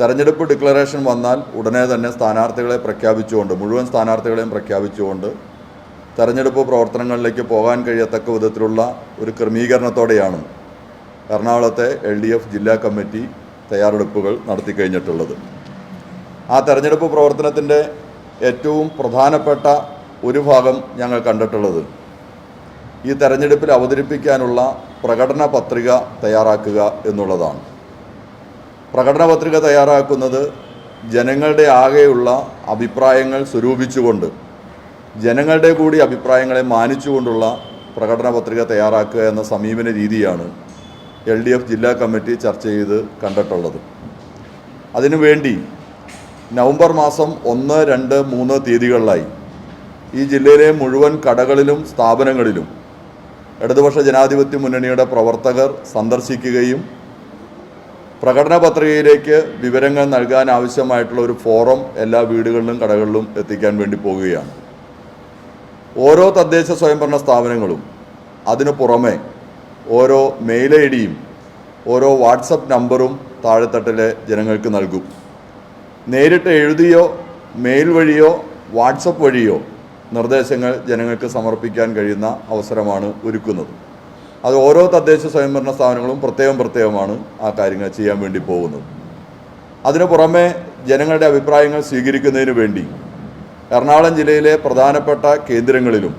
തെരഞ്ഞെടുപ്പ് ഡിക്ലറേഷൻ വന്നാൽ ഉടനെ തന്നെ സ്ഥാനാർത്ഥികളെ പ്രഖ്യാപിച്ചുകൊണ്ട് മുഴുവൻ സ്ഥാനാർത്ഥികളെയും പ്രഖ്യാപിച്ചുകൊണ്ട് തെരഞ്ഞെടുപ്പ് പ്രവർത്തനങ്ങളിലേക്ക് പോകാൻ കഴിയത്തക്ക വിധത്തിലുള്ള ഒരു ക്രമീകരണത്തോടെയാണ് എറണാകുളത്തെ എൽ ഡി എഫ് ജില്ലാ കമ്മിറ്റി തയ്യാറെടുപ്പുകൾ നടത്തി കഴിഞ്ഞിട്ടുള്ളത് ആ തെരഞ്ഞെടുപ്പ് പ്രവർത്തനത്തിന്റെ ഏറ്റവും പ്രധാനപ്പെട്ട ഒരു ഭാഗം ഞങ്ങൾ കണ്ടിട്ടുള്ളത്. ഈ തെരഞ്ഞെടുപ്പിൽ അവതരിപ്പിക്കാനുള്ള പ്രകടന പത്രിക തയ്യാറാക്കുക എന്നുള്ളതാണ്. പ്രകടന പത്രിക തയ്യാറാക്കുന്നത് ജനങ്ങളുടെ ആകെയുള്ള അഭിപ്രായങ്ങൾ സ്വരൂപിച്ചുകൊണ്ട് ജനങ്ങളുടെ കൂടി അഭിപ്രായങ്ങളെ മാനിച്ചുകൊണ്ടുള്ള പ്രകടന പത്രിക തയ്യാറാക്കുക എന്ന സമീപന രീതിയാണ് എൽ ഡി എഫ് ജില്ലാ കമ്മിറ്റി ചർച്ച ചെയ്ത് കണ്ടിട്ടുള്ളത്. അതിനുവേണ്ടി നവംബർ മാസം ഒന്ന് രണ്ട് മൂന്ന് തീയതികളിലായി ഈ ജില്ലയിലെ മുഴുവൻ കടകളിലും സ്ഥാപനങ്ങളിലും ഇടതുപക്ഷ ജനാധിപത്യ മുന്നണിയുടെ പ്രവർത്തകർ സന്ദർശിക്കുകയും പ്രകടന പത്രികയിലേക്ക് വിവരങ്ങൾ നൽകാൻ ആവശ്യമായിട്ടുള്ള ഒരു ഫോറം എല്ലാ വീടുകളിലും കടകളിലും എത്തിക്കാൻ വേണ്ടി പോവുകയാണ്. ഓരോ തദ്ദേശ സ്വയംഭരണ സ്ഥാപനങ്ങളും അതിനു പുറമെ ഓരോ മെയിൽ ഐ ഡിയും ഓരോ വാട്സപ്പ് നമ്പറും താഴെത്തട്ടിലെ ജനങ്ങൾക്ക് നൽകും. നേരിട്ട് എഴുതിയോ മെയിൽ വഴിയോ വാട്സപ്പ് വഴിയോ നിർദ്ദേശങ്ങൾ ജനങ്ങൾക്ക് സമർപ്പിക്കാൻ കഴിയുന്ന അവസരമാണ് ഒരുക്കുന്നത്. അത് ഓരോ തദ്ദേശ സ്വയംഭരണ സ്ഥാപനങ്ങളും പ്രത്യേകം പ്രത്യേകമാണ് ആ കാര്യങ്ങൾ ചെയ്യാൻ വേണ്ടി പോകുന്നത്. അതിനു പുറമെ ജനങ്ങളുടെ അഭിപ്രായങ്ങൾ സ്വീകരിക്കുന്നതിന് വേണ്ടി എറണാകുളം ജില്ലയിലെ പ്രധാനപ്പെട്ട കേന്ദ്രങ്ങളിലും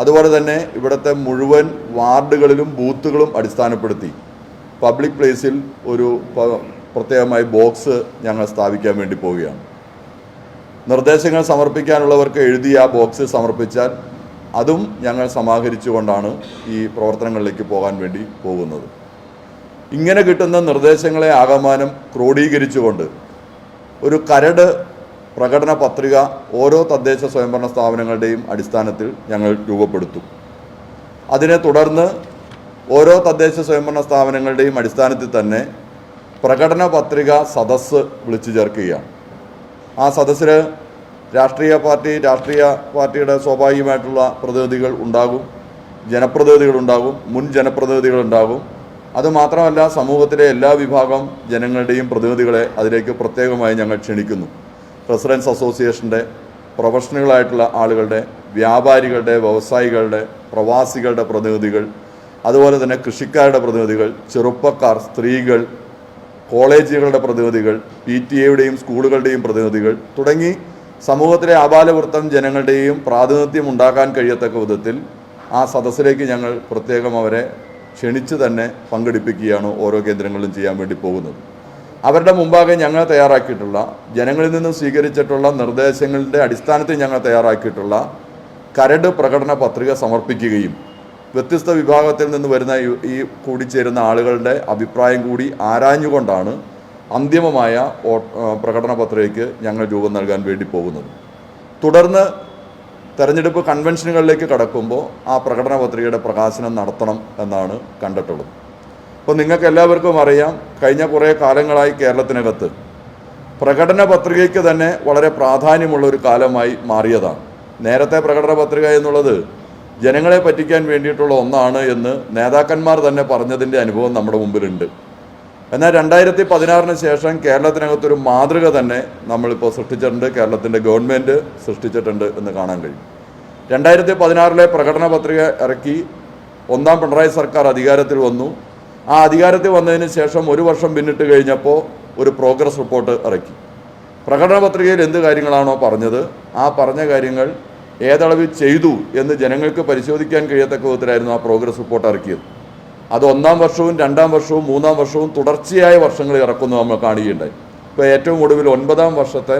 അതുപോലെ തന്നെ ഇവിടുത്തെ മുഴുവൻ വാർഡുകളിലും ബൂത്തുകളും അടിസ്ഥാനപ്പെടുത്തി പബ്ലിക് പ്ലേസിൽ ഒരു പ്രത്യേകമായി ബോക്സ് ഞങ്ങൾ സ്ഥാപിക്കാൻ വേണ്ടി പോവുകയാണ്. നിർദ്ദേശങ്ങൾ സമർപ്പിക്കാനുള്ളവർക്ക് എഴുതി ആ ബോക്സ് സമർപ്പിച്ചാൽ അതും ഞങ്ങൾ സമാഹരിച്ചുകൊണ്ടാണ് ഈ പ്രവർത്തനങ്ങളിലേക്ക് പോകാൻ വേണ്ടി പോകുന്നത്. ഇങ്ങനെ കിട്ടുന്ന നിർദ്ദേശങ്ങളെ ആകമാനം ക്രോഡീകരിച്ചുകൊണ്ട് ഒരു കരട് പ്രകടന പത്രിക ഓരോ തദ്ദേശ സ്വയംഭരണ സ്ഥാപനങ്ങളുടെയും അടിസ്ഥാനത്തിൽ ഞങ്ങൾ രൂപപ്പെടുത്തും. അതിനെ തുടർന്ന് ഓരോ തദ്ദേശ സ്വയംഭരണ സ്ഥാപനങ്ങളുടെയും അടിസ്ഥാനത്തിൽ തന്നെ പ്രകടന പത്രിക സദസ്സ് വിളിച്ചു ചേർക്കുകയാണ്. ആ സദസ്സിൽ രാഷ്ട്രീയ പാർട്ടി രാഷ്ട്രീയ പാർട്ടിയുടെ സ്വാഭാവികമായിട്ടുള്ള പ്രതിനിധികൾ ഉണ്ടാകും ജനപ്രതിനിധികൾ ഉണ്ടാകും മുൻ ജനപ്രതിനിധികൾ ഉണ്ടാകും. അതുമാത്രമല്ല സമൂഹത്തിലെ എല്ലാ വിഭാഗം ജനങ്ങളുടെയും പ്രതിനിധികളെ അതിലേക്ക് പ്രത്യേകമായി ഞങ്ങൾ ക്ഷണിക്കുന്നു. റെസിഡൻസ് അസോസിയേഷന്റെ പ്രൊഫഷണലുകളായിട്ടുള്ള ആളുകളുടെ വ്യാപാരികളുടെ വ്യവസായികളുടെ പ്രവാസികളുടെ പ്രതിനിധികൾ അതുപോലെ തന്നെ കൃഷിക്കാരുടെ പ്രതിനിധികൾ ചെറുപ്പക്കാർ സ്ത്രീകൾ കോളേജുകളുടെ പ്രതിനിധികൾ പി ടി എയുടെയും സ്കൂളുകളുടെയും പ്രതിനിധികൾ തുടങ്ങി സമൂഹത്തിലെ ആപാലവൃത്തം ജനങ്ങളുടെയും പ്രാതിനിധ്യം ഉണ്ടാക്കാൻ കഴിയത്തക്ക വിധത്തിൽ ആ സദസ്സിലേക്ക് ഞങ്ങൾ പ്രത്യേകം അവരെ ക്ഷണിച്ച് തന്നെ പങ്കെടുപ്പിക്കുകയാണ് ഓരോ കേന്ദ്രങ്ങളിലും ചെയ്യാൻ വേണ്ടി പോകുന്നത്. അവരുടെ മുമ്പാകെ ഞങ്ങൾ തയ്യാറാക്കിയിട്ടുള്ള ജനങ്ങളിൽ നിന്നും സ്വീകരിച്ചിട്ടുള്ള നിർദ്ദേശങ്ങളുടെ അടിസ്ഥാനത്തിൽ ഞങ്ങൾ തയ്യാറാക്കിയിട്ടുള്ള കരട് പ്രകടന പത്രിക സമർപ്പിക്കുകയും വ്യത്യസ്ത വിഭാഗത്തിൽ നിന്ന് വരുന്ന ഈ- കൂടിച്ചേരുന്ന ആളുകളുടെ അഭിപ്രായം കൂടി ആരാഞ്ഞുകൊണ്ടാണ് അന്തിമമായ പ്രകടന പത്രികയ്ക്ക് ഞങ്ങൾ രൂപം നൽകാൻ വേണ്ടി പോകുന്നത്. തുടർന്ന് തെരഞ്ഞെടുപ്പ് കൺവെൻഷനുകളിലേക്ക് കടക്കുമ്പോൾ ആ പ്രകടന പത്രികയുടെ പ്രകാശനം നടത്തണം എന്നാണ് കണ്ടിട്ടുള്ളത്. അപ്പോൾ നിങ്ങൾക്ക് എല്ലാവർക്കും അറിയാം കഴിഞ്ഞ കുറേ കാലങ്ങളായി കേരളത്തിനകത്ത് പ്രകടന പത്രികയ്ക്ക് തന്നെ വളരെ പ്രാധാന്യമുള്ള ഒരു കാലമായി മാറിയതാണ്. നേരത്തെ പ്രകടന പത്രിക എന്നുള്ളത് ജനങ്ങളെ പറ്റിക്കാൻ വേണ്ടിയിട്ടുള്ള ഒന്നാണ് എന്ന് നേതാക്കന്മാർ തന്നെ പറഞ്ഞതിന്റെ അനുഭവം നമ്മുടെ മുമ്പിലുണ്ട്. എന്നാൽ രണ്ടായിരത്തി പതിനാറിന് ശേഷം കേരളത്തിനകത്തൊരു മാതൃക തന്നെ നമ്മളിപ്പോൾ സൃഷ്ടിച്ചിട്ടുണ്ട്. കേരളത്തിന്റെ ഗവൺമെന്റ് സൃഷ്ടിച്ചിട്ടുണ്ട് എന്ന് കാണാൻ കഴിയും. രണ്ടായിരത്തി പതിനാറിലെ പ്രകടന പത്രിക ഇറക്കി ഒന്നാം പിണറായി സർക്കാർ അധികാരത്തിൽ വന്നു. ആ അധികാരത്തിൽ വന്നതിന് ശേഷം ഒരു വർഷം പിന്നിട്ട് കഴിഞ്ഞപ്പോൾ ഒരു പ്രോഗ്രസ് റിപ്പോർട്ട് ഇറക്കി. പ്രകടന പത്രികയിൽ എന്ത് കാര്യങ്ങളാണോ പറഞ്ഞത്? ആ പറഞ്ഞ കാര്യങ്ങൾ ഏതളവിൽ ചെയ്തു എന്ന് ജനങ്ങൾക്ക് പരിശോധിക്കാൻ കഴിയത്തക്ക വിധത്തിലായിരുന്നു ആ പ്രോഗ്രസ് റിപ്പോർട്ട് ഇറക്കിയത്. അത് ഒന്നാം വർഷവും രണ്ടാം വർഷവും മൂന്നാം വർഷവും തുടർച്ചയായ വർഷങ്ങൾ ഇറക്കുന്നു നമ്മൾ കാണുകയുണ്ടായി. ഇപ്പോൾ ഏറ്റവും ഒടുവിൽ ഒൻപതാം വർഷത്തെ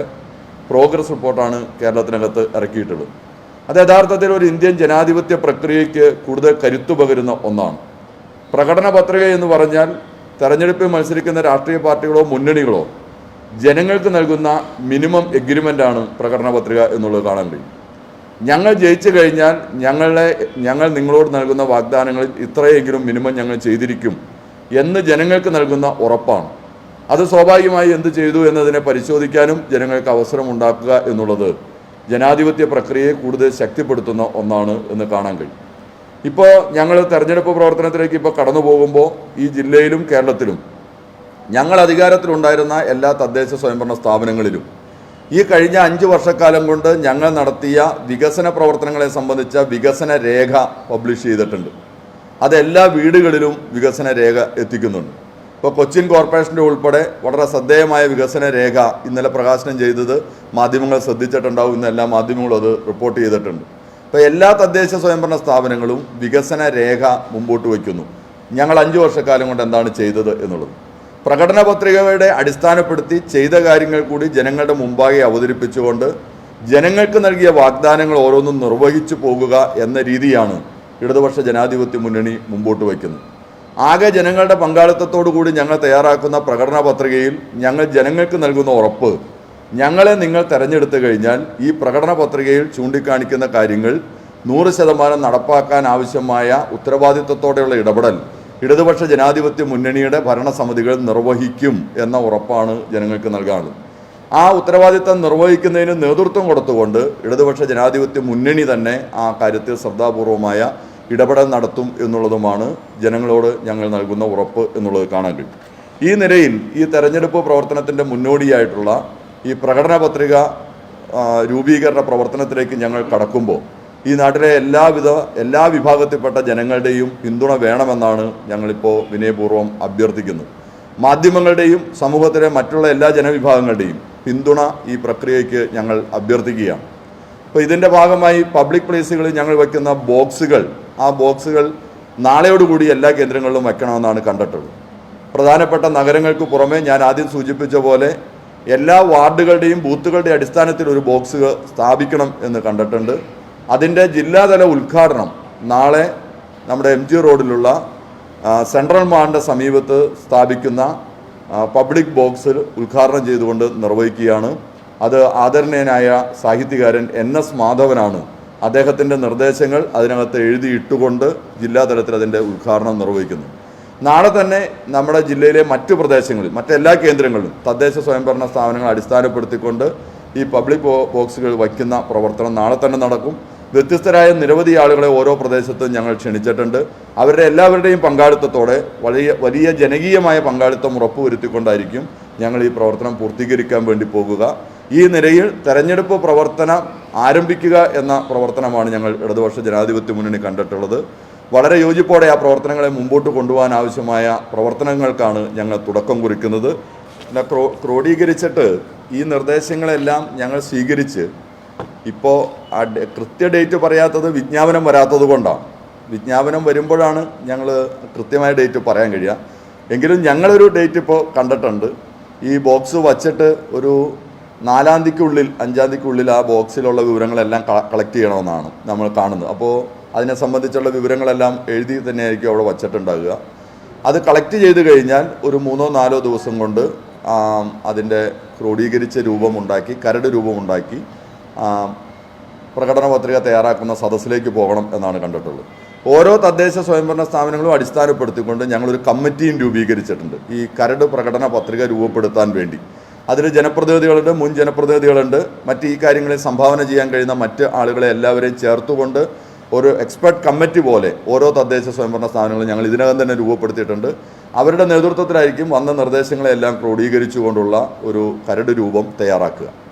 പ്രോഗ്രസ് റിപ്പോർട്ടാണ് കേരളത്തിനകത്ത് ഇറക്കിയിട്ടുള്ളത്. അത് യഥാർത്ഥത്തിൽ ഒരു ഇന്ത്യൻ ജനാധിപത്യ പ്രക്രിയയ്ക്ക് കൂടുതൽ കരുത്തു പകരുന്ന ഒന്നാണ്. പ്രകടന പത്രിക എന്ന് പറഞ്ഞാൽ തെരഞ്ഞെടുപ്പിൽ മത്സരിക്കുന്ന രാഷ്ട്രീയ പാർട്ടികളോ മുന്നണികളോ ജനങ്ങൾക്ക് നൽകുന്ന മിനിമം എഗ്രിമെന്റാണ് പ്രകടന പത്രിക എന്നുള്ളത് കാണാൻ കഴിയും. ഞങ്ങൾ ജയിച്ചു കഴിഞ്ഞാൽ ഞങ്ങളെ ഞങ്ങൾ നിങ്ങളോട് നൽകുന്ന വാഗ്ദാനങ്ങളിൽ ഇത്രയെങ്കിലും മിനിമം ഞങ്ങൾ ചെയ്തിരിക്കും എന്ന് ജനങ്ങൾക്ക് നൽകുന്ന ഉറപ്പാണ്. അത് സ്വാഭാവികമായി എന്ത് ചെയ്തു എന്നതിനെ പരിശോധിക്കാനും ജനങ്ങൾക്ക് അവസരം ഉണ്ടാക്കുക എന്നുള്ളത് ജനാധിപത്യ പ്രക്രിയയെ കൂടുതൽ ശക്തിപ്പെടുത്തുന്ന ഒന്നാണ് എന്ന് കാണാൻ കഴിയും. ഇപ്പോൾ ഞങ്ങൾ തെരഞ്ഞെടുപ്പ് പ്രവർത്തനത്തിലേക്ക് ഇപ്പോൾ കടന്നു പോകുമ്പോൾ ഈ ജില്ലയിലും കേരളത്തിലും ഞങ്ങൾ അധികാരത്തിലുണ്ടായിരുന്ന എല്ലാ തദ്ദേശ സ്വയംഭരണ സ്ഥാപനങ്ങളിലും ഈ കഴിഞ്ഞ അഞ്ച് വർഷക്കാലം കൊണ്ട് ഞങ്ങൾ നടത്തിയ വികസന പ്രവർത്തനങ്ങളെ സംബന്ധിച്ച വികസന രേഖ പബ്ലിഷ് ചെയ്തിട്ടുണ്ട്. അത് എല്ലാ വീടുകളിലും വികസന രേഖ എത്തിക്കുന്നുണ്ട്. ഇപ്പോൾ കൊച്ചിൻ കോർപ്പറേഷന്റെ ഉൾപ്പെടെ വളരെ ശ്രദ്ധേയമായ വികസന രേഖ ഇന്നലെ പ്രകാശനം ചെയ്തത് മാധ്യമങ്ങൾ ശ്രദ്ധിച്ചിട്ടുണ്ടാവും. ഇന്ന് എല്ലാ മാധ്യമങ്ങളും അത് റിപ്പോർട്ട് ചെയ്തിട്ടുണ്ട്. ഇപ്പോൾ എല്ലാ തദ്ദേശ സ്വയംഭരണ സ്ഥാപനങ്ങളും വികസന രേഖ മുമ്പോട്ട് വയ്ക്കുന്നു. ഞങ്ങൾ അഞ്ച് വർഷക്കാലം കൊണ്ട് എന്താണ് ചെയ്തത് എന്നുള്ളത്. പ്രകടന പത്രികയുടെ അടിസ്ഥാനപ്പെടുത്തി ചെയ്ത കാര്യങ്ങൾ കൂടി ജനങ്ങളുടെ മുമ്പാകെ അവതരിപ്പിച്ചുകൊണ്ട് ജനങ്ങൾക്ക് നൽകിയ വാഗ്ദാനങ്ങൾ ഓരോന്നും നിർവഹിച്ചു പോകുക എന്ന രീതിയാണ് ഇടതുപക്ഷ ജനാധിപത്യ മുന്നണി മുമ്പോട്ട് വയ്ക്കുന്നത്. ആകെ ജനങ്ങളുടെ പങ്കാളിത്തത്തോടു കൂടി ഞങ്ങൾ തയ്യാറാക്കുന്ന പ്രകടന പത്രികയിൽ ഞങ്ങൾ ജനങ്ങൾക്ക് നൽകുന്ന ഉറപ്പ് ഞങ്ങളെ നിങ്ങൾ തെരഞ്ഞെടുത്തു കഴിഞ്ഞാൽ ഈ പ്രകടന പത്രികയിൽ ചൂണ്ടിക്കാണിക്കുന്ന കാര്യങ്ങൾ നൂറ് ശതമാനം നടപ്പാക്കാൻ ആവശ്യമായ ഉത്തരവാദിത്വത്തോടെയുള്ള ഇടപെടൽ ഇടതുപക്ഷ ജനാധിപത്യ മുന്നണിയുടെ ഭരണസമിതികൾ നിർവഹിക്കും എന്ന ഉറപ്പാണ് ജനങ്ങൾക്ക് നൽകാനുള്ളത്. ആ ഉത്തരവാദിത്തം നിർവഹിക്കുന്നതിന് നേതൃത്വം കൊടുത്തുകൊണ്ട് ഇടതുപക്ഷ ജനാധിപത്യ മുന്നണി തന്നെ ആ കാര്യത്തിൽ ശ്രദ്ധാപൂർവമായ ഇടപെടൽ നടത്തും എന്നുള്ളതുമാണ് ജനങ്ങളോട് ഞങ്ങൾ നൽകുന്ന ഉറപ്പ് എന്നുള്ളത് കാണാൻ കഴിയും. ഈ നിലയിൽ ഈ തെരഞ്ഞെടുപ്പ് പ്രവർത്തനത്തിന്റെ മുന്നോടിയായിട്ടുള്ള ഈ പ്രകടന പത്രിക രൂപീകരണ പ്രവർത്തനത്തിലേക്ക് ഞങ്ങൾ കടക്കുമ്പോൾ ഈ നാട്ടിലെ എല്ലാവിധ എല്ലാ വിഭാഗത്തിൽപ്പെട്ട ജനങ്ങളുടെയും പിന്തുണ വേണമെന്നാണ് ഞങ്ങളിപ്പോൾ വിനയപൂർവം അഭ്യർത്ഥിക്കുന്നത് മാധ്യമങ്ങളുടെയും സമൂഹത്തിലെ മറ്റുള്ള എല്ലാ ജനവിഭാഗങ്ങളുടെയും പിന്തുണ ഈ പ്രക്രിയയ്ക്ക് ഞങ്ങൾ അഭ്യർത്ഥിക്കുകയാണ്. അപ്പോൾ ഇതിന്റെ ഭാഗമായി പബ്ലിക് പ്ലേസുകളിൽ ഞങ്ങൾ വയ്ക്കുന്ന ബോക്സുകൾ ആ ബോക്സുകൾ നാളെയോടുകൂടി എല്ലാ കേന്ദ്രങ്ങളിലും വയ്ക്കണമെന്നാണ് കണ്ടിട്ടുള്ളത്. പ്രധാനപ്പെട്ട നഗരങ്ങൾക്ക് പുറമെ ഞാൻ ആദ്യം സൂചിപ്പിച്ച പോലെ എല്ലാ വാർഡുകളുടെയും ബൂത്തുകളുടെ അടിസ്ഥാനത്തിൽ ഒരു ബോക്സ് സ്ഥാപിക്കണം എന്ന് കണ്ടിട്ടുണ്ട്. അതിന്റെ ജില്ലാതല ഉദ്ഘാടനം നാളെ നമ്മുടെ എം ജി റോഡിലുള്ള സെൻട്രൽ മാളിന്റെ സമീപത്ത് സ്ഥാപിക്കുന്ന പബ്ലിക് ബോക്സിൽ ഉദ്ഘാടനം ചെയ്തുകൊണ്ട് നിർവഹിക്കുകയാണ്. അത് ആദരണീയനായ സാഹിത്യകാരൻ എൻ എസ് മാധവനാണ്. അദ്ദേഹത്തിന്റെ നിർദ്ദേശങ്ങൾ അതിനകത്ത് എഴുതിയിട്ടുകൊണ്ട് ജില്ലാതലത്തിൽ അതിന്റെ ഉദ്ഘാടനം നിർവഹിക്കുന്നു. നാളെ തന്നെ നമ്മുടെ ജില്ലയിലെ മറ്റു പ്രദേശങ്ങളിൽ മറ്റെല്ലാ കേന്ദ്രങ്ങളിലും തദ്ദേശ സ്വയംഭരണ സ്ഥാപനങ്ങൾ അടിസ്ഥാനപ്പെടുത്തിക്കൊണ്ട് ഈ പബ്ലിക് ബോക്സുകൾ വയ്ക്കുന്ന പ്രവർത്തനം നാളെ തന്നെ നടക്കും. വ്യത്യസ്തരായ നിരവധി ആളുകളെ ഓരോ പ്രദേശത്തും ഞങ്ങൾ ക്ഷണിച്ചിട്ടുണ്ട്. അവരുടെ എല്ലാവരുടെയും പങ്കാളിത്തത്തോടെ വലിയ വലിയ ജനകീയമായ പങ്കാളിത്തം ഉറപ്പുവരുത്തിക്കൊണ്ടായിരിക്കും ഞങ്ങൾ ഈ പ്രവർത്തനം പൂർത്തീകരിക്കാൻ വേണ്ടി പോകുക. ഈ നിലയിൽ തെരഞ്ഞെടുപ്പ് പ്രവർത്തനം ആരംഭിക്കുക എന്ന പ്രവർത്തനമാണ് ഞങ്ങൾ ഇടതുപക്ഷ ജനാധിപത്യ മുന്നണി കണ്ടിട്ടുള്ളത്. വളരെ യോജിപ്പോടെ ആ പ്രവർത്തനങ്ങളെ മുമ്പോട്ട് കൊണ്ടുപോകാൻ ആവശ്യമായ പ്രവർത്തനങ്ങൾക്കാണ് ഞങ്ങൾ തുടക്കം കുറിക്കുന്നത്. ക്രോ ക്രോഡീകരിച്ചിട്ട് ഈ നിർദ്ദേശങ്ങളെല്ലാം ഞങ്ങൾ സ്വീകരിച്ച് ഇപ്പോൾ കൃത്യ ഡേറ്റ് പറയാത്തത് വിജ്ഞാപനം വരാത്തത് കൊണ്ടാണ്. വിജ്ഞാപനം വരുമ്പോഴാണ് ഞങ്ങൾ കൃത്യമായ ഡേറ്റ് പറയാൻ കഴിയുക. എങ്കിലും ഞങ്ങളൊരു ഡേറ്റ് ഇപ്പോൾ കണ്ടിട്ടുണ്ട്. ഈ ബോക്സ് വച്ചിട്ട് ഒരു നാലാം തീയതിക്കുള്ളിൽ അഞ്ചാം തീയതിക്കുള്ളിൽ ആ ബോക്സിലുള്ള വിവരങ്ങളെല്ലാം കളക്ട് ചെയ്യണമെന്നാണ് നമ്മൾ കാണുന്നത്. അപ്പോൾ അതിനെ സംബന്ധിച്ചുള്ള വിവരങ്ങളെല്ലാം എഴുതി തന്നെയായിരിക്കും അവിടെ വച്ചിട്ടുണ്ടാകുക അത് കളക്ട് ചെയ്ത് കഴിഞ്ഞാൽ ഒരു മൂന്നോ നാലോ ദിവസം കൊണ്ട് അതിന്റെ ക്രോഡീകരിച്ച രൂപമുണ്ടാക്കി കരട് രൂപമുണ്ടാക്കി പ്രകടന പത്രിക തയ്യാറാക്കുന്ന സദസ്സിലേക്ക് പോകണം എന്നാണ് കണ്ടിട്ടുള്ളത്. ഓരോ തദ്ദേശ സ്വയംഭരണ സ്ഥാപനങ്ങളും അടിസ്ഥാനപ്പെടുത്തിക്കൊണ്ട് ഞങ്ങളൊരു കമ്മിറ്റിയും രൂപീകരിച്ചിട്ടുണ്ട്. ഈ കരട് പ്രകടന പത്രിക രൂപപ്പെടുത്താൻ വേണ്ടി. അതിൽ ജനപ്രതിനിധികളുണ്ട് മുൻ ജനപ്രതിനിധികളുണ്ട്. മറ്റ് ഈ കാര്യങ്ങളിൽ സംഭാവന ചെയ്യാൻ കഴിയുന്ന മറ്റ് ആളുകളെ എല്ലാവരെയും ചേർത്തുകൊണ്ട് ഒരു എക്സ്പെർട്ട് കമ്മിറ്റി പോലെ ഓരോ തദ്ദേശ സ്വയംഭരണ സ്ഥാപനങ്ങളും ഞങ്ങൾ ഇതിനകം തന്നെ രൂപപ്പെടുത്തിയിട്ടുണ്ട്. അവരുടെ നേതൃത്വത്തിലായിരിക്കും വന്ന നിർദ്ദേശങ്ങളെല്ലാം ക്രോഡീകരിച്ചുകൊണ്ടുള്ള ഒരു കരട് രൂപം തയ്യാറാക്കുക.